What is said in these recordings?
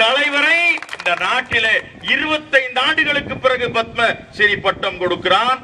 தலைவரை இந்த நாட்டிலே 25 ஆண்டுகளுக்கு பிறகு பத்ம ஸ்ரீ பட்டம் கொடுக்கிறான்.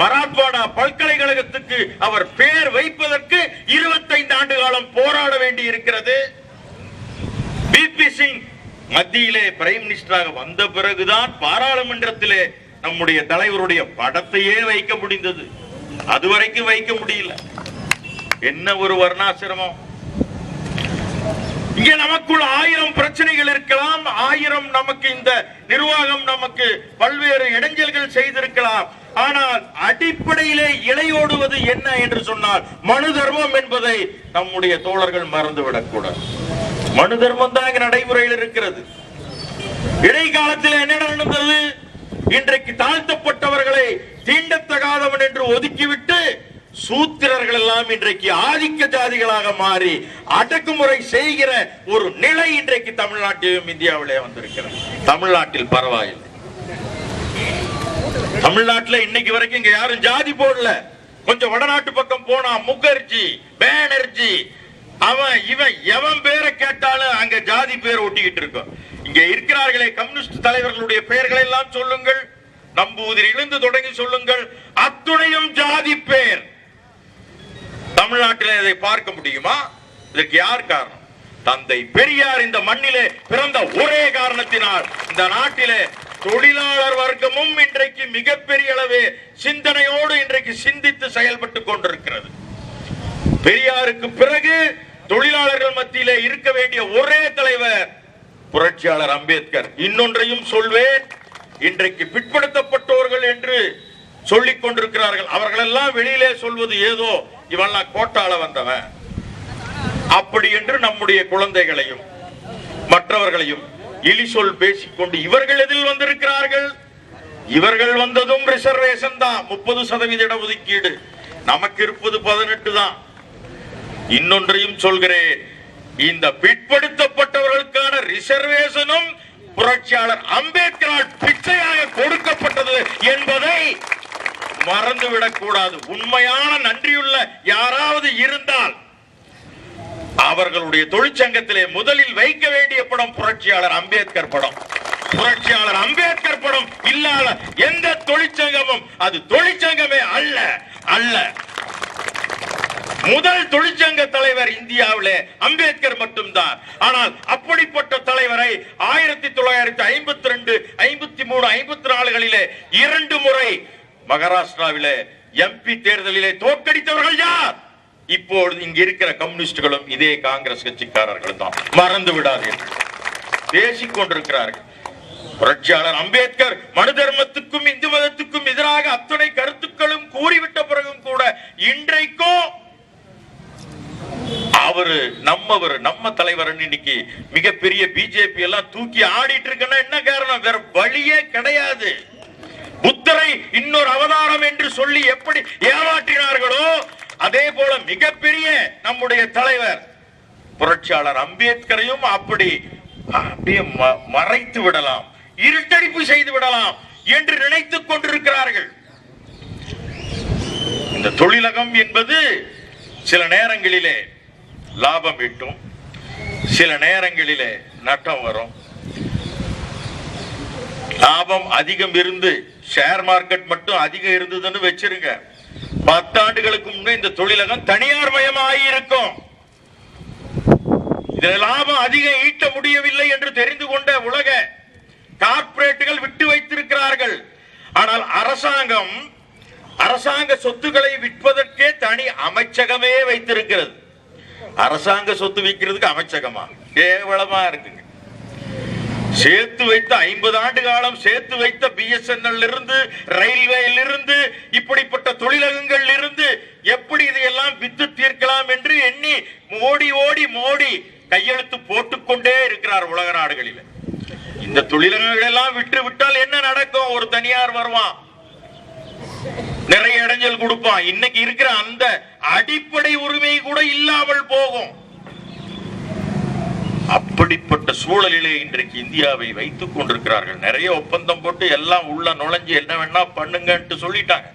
மராத்வாடா பல்கலைக்கழகத்துக்கு அவர் பெயர் வைப்பதற்கு 25 ஆண்டு காலம் போராட வேண்டி இருக்கிறது. பிபி சிங் மத்தியிலே பிரைம் மினிஸ்டராக வந்த பிறகுதான் பாராளுமன்றத்திலே நம்முடைய தலைவருடைய படத்தையே வைக்க முடிந்தது. அதுவரைக்கும் வைக்க முடியல. என்ன ஒரு வர்ணாசிரமம்? இங்க நமக்குள் ஆயிரம் பிரச்சனைகள் இருக்கலாம். ஆயிரம் நமக்கு இந்த நிர்வாகம் நமக்கு பல்வேறு இடைஞ்சல்கள் செய்திருக்கலாம். ஆனால் அடிப்படையிலே இலையோடுவது என்ன என்று சொன்னால் மனு தர்மம் என்பதை நம்முடைய தோழர்கள் மறந்துவிடக்கூடாது. மனு தர்மம் தான் இங்க நடைமுறையில் இருக்கிறது. இடைக்காலத்தில் என்ன நடந்தது? இன்றைக்கு தாழ்த்தப்பட்டவர்களை தீண்டத்தகாதவன் என்று ஒதுக்கிவிட்டு சூத்திரர்கள் எல்லாம் இன்றைக்கு ஆதிக்க ஜாதிகளாக மாறி அடக்குமுறை செய்கிற ஒரு நிலை இன்றைக்கு தமிழ்நாட்டிலும் இந்தியாவிலே வந்திருக்கிறது. தமிழ்நாட்டில் பரவாயில்லை. தமிழ்நாட்டுல இன்னைக்கு வரைக்கும் இங்க யாரும் ஜாதி போடல. கொஞ்சம் வடநாட்டு பக்கம் போனா முகர்ஜி பேனர்ஜி அவன் இவன் எவன் பேரை கேட்டாலும் அங்க ஜாதி பேர் ஒட்டிக்கிட்டு இருக்கும். இங்க இருக்கிறார்களே கம்யூனிஸ்ட் தலைவர்களுடைய பெயர்களை எல்லாம் சொல்லுங்கள். நம்பூதிரிலிருந்து தொடங்கி சொல்லுங்கள். அத்துணையும் ஜாதி பெயர் தமிழ்நாட்டில் இதை பார்க்க முடியுமா? இதற்கு யார் காரணம்? தந்தை பெரியார் இந்த மண்ணிலே பிறந்த ஒரே காரணத்தினால் இந்த நாட்டிலே தொழிலாளர் வர்க்கமும் இன்றைக்கு மிகப்பெரிய அளவே சிந்தனையோடு இன்றைக்கு சிந்தித்து செயல்பட்டு கொண்டிருக்கிறது. பெரியாருக்கு பிறகு தொழிலாளர்கள் மத்தியிலே இருக்க வேண்டிய ஒரே தலைவர் புரட்சியாளர் அம்பேத்கர். இன்னொன்றையும் சொல்வேன். இன்றைக்கு பிற்படுத்தப்பட்டோர்கள் என்று சொல்லிக் கொண்டிருக்கிறார்கள். அவர்களெல்லாம் வெளியிலே சொல்வது ஏதோ இவெல்லாம் கோட்டால வந்தவன். அப்படி என்று நம்முடைய குழந்தைகளையும் மற்றவர்களையும் இலி சொல் பேசிக்கொண்டு இவர்கள் எதில் வந்திருக்கிறார்கள்? இவர்கள் வந்ததும் ரிசர்வேஷன் தான். முப்பது சதவீத இடஒதுக்கீடு நமக்கு இருப்பது பதினெட்டு தான். இன்னொன்றையும் சொல்கிறேன். இந்த பிற்படுத்தப்பட்டவர்களுக்கான ரிசர்வேஷனும் புரட்சியாளர் அம்பேத்கரால் பிச்சையாக கொடுக்கப்பட்டது என்பதை மறந்துவிடக் கூடாது உண்மையான நன்றியுள்ள யாராவது இருந்தால் அவர்களுடைய தொழிற்சங்கத்திலே முதலில் வைக்க வேண்டிய படம் புரட்சியாளர் அம்பேத்கர் படம். புரட்சியாளர் அம்பேத்கர் படம் இல்லாத எந்த தொழிற்சங்கமும் அது தொழிற்சங்கமே அல்ல அல்ல. முதல் தொழிற்சங்க தலைவர் இந்தியாவிலே அம்பேத்கர் மட்டும்தான். ஆனால் அப்படிப்பட்ட தலைவரை ஆயிரத்தி தொள்ளாயிரத்தி ஐம்பத்தி ரெண்டு ஐம்பத்தி மூணு ஐம்பத்தி நாலுகளிலே இரண்டு முறை மகாராஷ்டிராவிலே எம்பி தேர்தலிலே தோற்கடித்தவர்கள் யார்? இப்போது இங்க இருக்கிற கம்யூனிஸ்டுகளும் இதே காங்கிரஸ் கட்சிக்காரர்கள் தான். மறந்து விடாதீர்கள். பேசிக் கொண்டிருக்கிறார்கள். புரட்சியாளர் அம்பேத்கர் மனு தர்மத்துக்கும் இந்து மதத்துக்கும் எதிராக அத்தனை கருத்துக்களும் கூறிவிட்ட பிறகும் கூட இன்றைக்கும் அவரு நம்மவர் நம்ம தலைவர் இன்னைக்கு மிகப்பெரிய பிஜேபி எல்லாம் தூக்கி ஆடிட்டு இருக்குன்னா என்ன காரணம்? வேற வழியே கிடையாது. இன்னொரு அவதாரம் என்று சொல்லி எப்படி ஏமாற்றினார்களோ அதே போல மிகப்பெரிய நம்முடைய தலைவர் புரட்சியாளர் அம்பேத்கரையும் அப்படி அப்படியே மறைத்து விடலாம் இருட்டடிப்பு செய்து விடலாம் என்று நினைத்துக் கொண்டிருக்கிறார்கள். இந்த தொழிலகம் என்பது சில நேரங்களிலே லாபம் ஈட்டும் சில நேரங்களிலே நட்டம் வரும். லாபம் அதிகம் இருந்து ஷேர் மார்க்கெட் மட்டும் அதிகம் இருந்ததுன்னு வச்சிருங்க. பத்தாண்டுகளுக்கு முன்னே இந்த தொழிலகம் தனியார் மயமாகி இருக்கும். இதுல லாபம் அதிகம் ஈட்ட முடியவில்லை என்று தெரிந்து கொண்ட உலக கார்ப்பரேட்டுகள் விட்டு வைத்திருக்கிறார்கள். ஆனால் அரசாங்கம் அரசாங்க சொத்துக்களை விற்பதற்கே தனி அமைச்சகமே வைத்திருக்கிறது. அரசாங்க சொத்து விற்கிறதுக்கு அமைச்சகமா? கேவலமா இருக்குங்க. சேர்த்து வைத்த ஐம்பது ஆண்டு காலம் சேர்த்து வைத்த பிஎஸ்என்எல் இருந்து ரயில்வேயில் இருந்து இப்படிப்பட்ட தொழிலகங்கள் இருந்து எப்படி இதையெல்லாம் வித்து தீர்க்கலாம் என்று எண்ணி ஓடி ஓடி மோடி கையெழுத்து போட்டுக்கொண்டே இருக்கிறார் உலக நாடுகளில். இந்த தொழிலகங்கள் எல்லாம் விட்டு விட்டால் என்ன நடக்கும்? ஒரு தனியார் வருவான். நிறைய இடைஞ்சல் கொடுப்பான். இன்னைக்கு இருக்கிற அந்த அடிப்படை உரிமை கூட இல்லாமல் போகும். அப்படிப்பட்ட சூழலிலே இன்றைக்கு இந்தியாவை வைத்துக் கொண்டிருக்கிறார்கள். நிறைய ஒப்பந்தம் போட்டு எல்லாம் உள்ள நுழைஞ்சு என்ன வேணா பண்ணுங்கன்ட்டு சொல்லிட்டாங்க.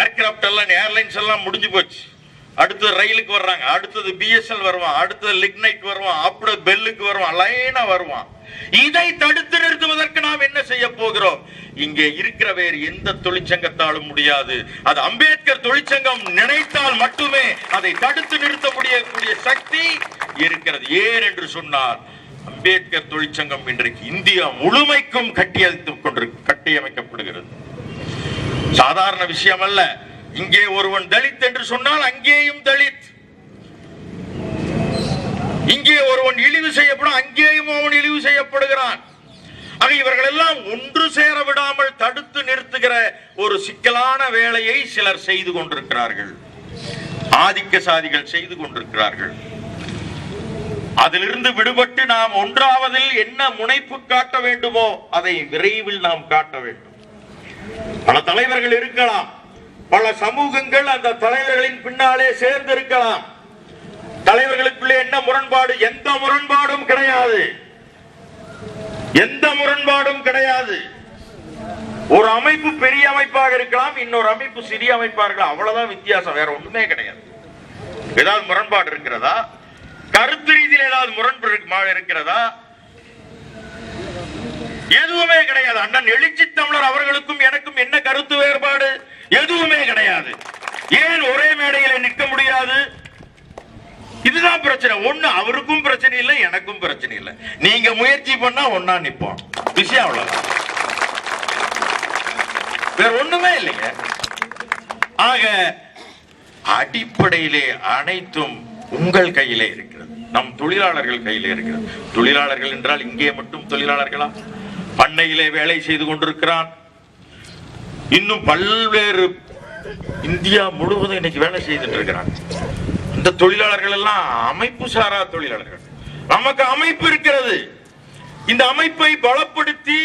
ஏர்கிராப்ட் எல்லாம் ஏர்லைன்ஸ் எல்லாம் முடிஞ்சு போச்சு. அடுத்தது ரயிலுக்கு வர்றாங்க. அடுத்தது பிஎஸ்எல் வருவான். அடுத்தது லிக்னைட் வருவான். அப்படி பெல்லுக்கு வருவான். லைனா வருவான். இதை தடுத்து நிறுத்துவதற்கு நாம் என்ன செய்ய போகிறோம்? இங்கே இருக்கிற வேறு எந்த தொழிற்சங்கத்தாலும் முடியாது. அது அம்பேத்கர் தொழிற்சங்கம் நினைத்தால் மட்டுமே அதை தடுத்து நிறுத்த முடியக்கூடிய சக்தி இருக்கிறது. ஏன் என்று சொன்னார் அம்பேத்கர் தொழிற்சங்கம் இன்றைக்கு இந்தியா முழுமைக்கும் கட்டியமைத்துக் கொண்டு கட்டியமைக்கப்படுகிறது. சாதாரண விஷயம் அல்ல இங்கே ஒருவன் தலித் என்று சொன்னால் அங்கேயும் தலித். இங்கே ஒருவன் இழிவு செய்யப்படும் அங்கேயும் அவன் இழிவு செய்யப்படுகிறான். ஆக இவர்கள் எல்லாம் ஒன்று சேர விடாமல் தடுத்து நிறுத்துகிற ஒரு சிக்கலான வேலையை சிலர் செய்து கொண்டிருக்கிறார்கள். ஆதிக்க சாதிகள் செய்து கொண்டிருக்கிறார்கள். அதிலிருந்து விடுபட்டு நாம் ஒன்றாவதில் என்ன முனைப்பு காட்ட வேண்டுமோ அதை விரைவில் நாம் காட்ட வேண்டும். பல தலைவர்கள் இருக்கலாம். பல சமூகங்கள் அந்த தலைவர்களின் பின்னாலே சேர்ந்து இருக்கலாம் தலைவர்களுக்குள்ளே என்ன முரண்பாடு? எந்த முரண்பாடும் கிடையாது. எந்த முரண்பாடும் கிடையாது. ஒரு அமைப்பு பெரிய அமைப்பாக இருக்கலாம் இன்னொரு அமைப்பு சிறிய அமைப்பாக இருக்கலாம். அவ்வளவுதான் வித்தியாசம் வேற ஒண்ணுமே கிடையாது. ஏதாவது முரண்பாடு இருக்கிறதா? கருத்து ரீதியில் ஏதாவது முரண்பாடு இருக்கிறதா? எதுவுமே கிடையாது. அண்ணன் எழுச்சி தமிழர் அவர் எனக்கும் என்ன கருத்து வேறுபாடு எதுவுமே கிடையாது ஏன் ஒரே மேடையில நிற்க முடியாது இதுதான் பிரச்சனை. ஒண்ணு அவருக்கும் பிரச்சனை இல்லை எனக்கும் பிரச்சனை இல்லை. நீங்க முயற்சி பண்ணா ஒன்னா நிப்போம். விஷயம் அவ்வளவுதான். வேற ஒண்ணுமே இல்லைங்க. ஆக அடிப்படையிலே அனைத்தும் உங்கள் கையிலே இருக்கிறது. நம் தொழிலாளர்கள் கையிலே இருக்கிறது. தொழிலாளர்கள் என்றால் இங்கே மட்டும் தொழிலாளர்களா? பண்ணையிலே வேலை செய்து கொண்டிருக்கிறான். இன்னும் பல்வேறு இந்தியா முழுவதும் இன்னைக்கு வேலை செய்துட்டு இருக்கிறான். இந்த தொழிலாளர்கள் எல்லாம் அமைப்பு சாரா தொழிலாளர்கள். நமக்கு அமைப்பு இருக்கிறது. இந்த அமைப்பை பலப்படுத்தி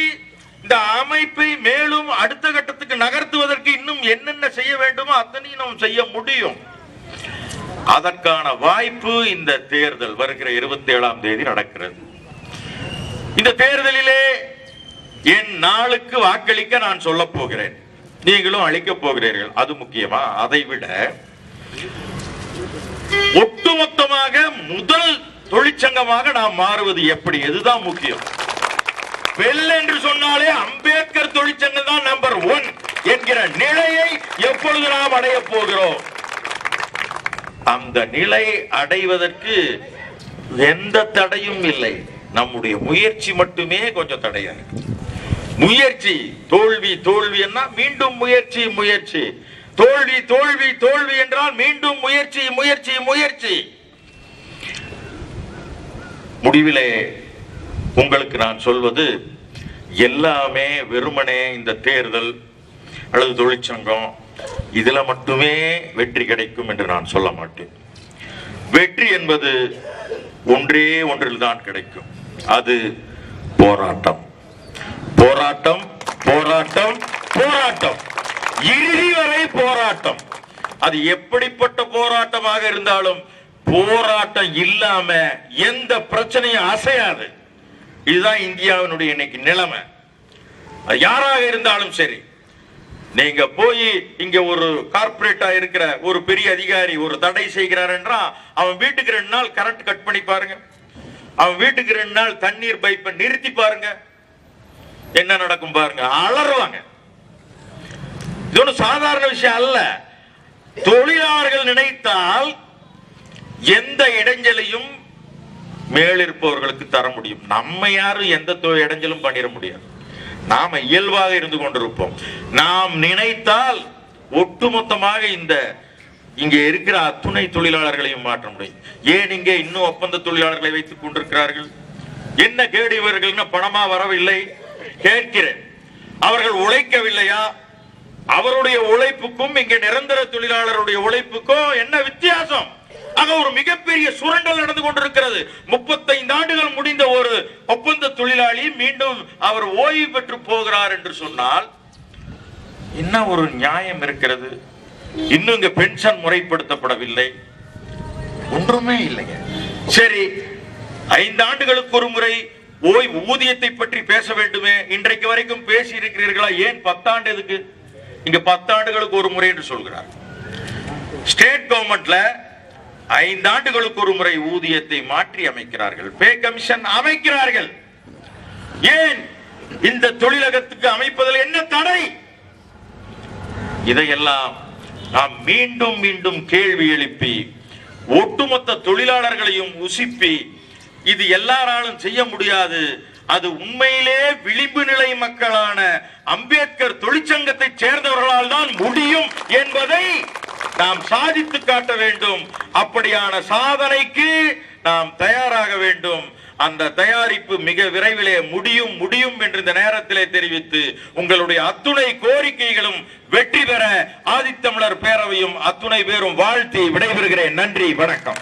இந்த அமைப்பை மேலும் அடுத்த கட்டத்துக்கு நகர்த்துவதற்கு இன்னும் என்னென்ன செய்ய வேண்டுமோ அத்தனையும் நாம் செய்ய முடியும். அதற்கான வாய்ப்பு இந்த தேர்தல் வருகிற இருபத்தி ஏழாம் தேதி நடக்கிறது. இந்த தேர்தலிலே என் நாளுக்கு வாக்களிக்க நான் சொல்ல போகிறேன். நீங்களும் அளிக்க போகிறீர்கள். அது முக்கியமா? அதை விட ஒட்டுமொத்தமாக முதல் தொழிற்சங்கமாக நாம் மாறுவது எப்படி? இதுதான் முக்கியம்? வெல் என்று சொன்னாலே அம்பேத்கர் தொழிற்சங்கம் தான் நம்பர் ஒன் என்கிற நிலையை எப்பொழுது நாம் அடைய போகிறோம்? அந்த நிலை அடைவதற்கு எந்த தடையும் இல்லை. நம்முடைய முயற்சி மட்டுமே கொஞ்சம் தடையா முயற்சி தோல்வி தோல்வி என்ன மீண்டும் முயற்சி முயற்சி. தோல்வி தோல்வி தோல்வி என்றால் மீண்டும் முயற்சி முயற்சி முயற்சி. முடிவிலே உங்களுக்கு நான் சொல்வது எல்லாமே வெறுமனே இந்த தேர்தல் அல்லது தொழிற்சங்கம் இதுல மட்டுமே வெற்றி கிடைக்கும் என்று நான் சொல்ல மாட்டேன். வெற்றி என்பது ஒன்றே ஒன்றில் தான் கிடைக்கும். அது போராட்டம். போராட்டம் போராட்டம் போராட்டம். இறுதி வரை போராட்டம். அது எப்படிப்பட்ட போராட்டமாக இருந்தாலும் போராட்டம் இல்லாம எந்த பிரச்சனையும் அசையாது. இதுதான் இந்தியாவினுடைய இன்னைக்கு நிலைமை. யாராக இருந்தாலும் சரி நீங்க போய் இங்க ஒரு கார்பரேட்டா இருக்கிற ஒரு பெரிய அதிகாரி ஒரு தடை செய்கிறார் என்றா அவன் வீட்டுக்கு ரெண்டு நாள் கரண்ட் கட் பண்ணி பாருங்க. அவன் வீட்டுக்கு ரெண்டு நாள் தண்ணீர் பைப்பை நிறுத்தி பாருங்க. என்ன நடக்கும் பாருங்க? அலறுவாங்க. இது ஒன்றும் சாதாரண விஷயம் அல்ல. தொழிலாளர்கள் நினைத்தால் எந்த இடைஞ்சலையும் மேலிருப்பவர்களுக்கு தர முடியும். நம்ம யாரும் எந்த இடைஞ்சலும் பண்ணிட முடியாது. நாம இயல்பாக இருந்து கொண்டிருப்போம். நாம் நினைத்தால் ஒட்டுமொத்தமாக இந்த இங்கே இருக்கிற அத்துணை தொழிலாளர்களையும் மாற்ற முடியும். ஏன் இங்கே இன்னும் ஒப்பந்த தொழிலாளர்களை வைத்துக் கொண்டிருக்கிறார்கள்? என்ன கேடு இவர்கள் பணமா வரவில்லை? கேட்கிறேன். அவர்கள் உழைக்கவில்லையா? அவருடைய உழைப்புக்கும் இங்க நிரந்தர தொழிலாளருடைய உழைப்புக்கும் என்ன வித்தியாசம்? ஆக ஒரு மிகப்பெரிய சுரண்டல் நடந்து கொண்டிருக்கிறது. முப்பத்தைந்து ஆண்டுகள் முடிந்த ஒரு ஒப்பந்த தொழிலாளி மீண்டும் அவர் ஓய்வு பெற்று போகிறார் என்று சொன்னால் என்ன ஒரு நியாயம் இருக்கிறது? இன்னும் இங்க பென்ஷன் முறைப்படுத்தப்படவில்லை. ஒன்றுமே இல்லைங்க. சரி ஐந்து ஆண்டுகளுக்கு ஒரு முறை ஓய்வு ஊதியத்தை பற்றி பேச வேண்டுமே? இன்றைக்கு வரைக்கும் பேசி இருக்கிறீர்களா ஏன் பத்தாண்டு எதுக்கு? இங்க பத்தாண்டுகளுக்கு ஒரு முறை என்று சொல்கிறார். ஸ்டேட் கவர்மெண்ட்ல ஐந்தாண்டுகளுக்கு ஒரு முறை ஊதியத்தை மாற்றி அமைக்கிறார்கள். Pay commission அமைக்கிறார்கள். ஏன்? இந்த தொழிலகத்துக்கு அமைப்பதில் என்ன தடை? இதையெல்லாம் நாம் மீண்டும் மீண்டும் கேள்வி எழுப்பி ஒட்டுமொத்த தொழிலாளர்களையும் உசிப்பி இது எல்லாராலும் செய்ய முடியாது. அது உண்மையிலே விளிம்பு நிலை மக்களான அம்பேத்கர் தொழிற்சங்கத்தை சேர்ந்தவர்களால் தான் முடியும் என்பதை நாம் சாதித்து காட்ட வேண்டும். அப்படியான சாதனைக்கு நாம் தயாராக வேண்டும். அந்த தயாரிப்பு மிக விரைவிலே முடியும் முடியும் என்று இந்த நேரத்திலே தெரிவித்து உங்களுடைய அத்துணை கோரிக்கைகளும் வெற்றி பெற ஆதித்தமிழர் பேரவையும் அத்துணை பேரும் வாழ்த்தி விடைபெறுகிறேன். நன்றி வணக்கம்.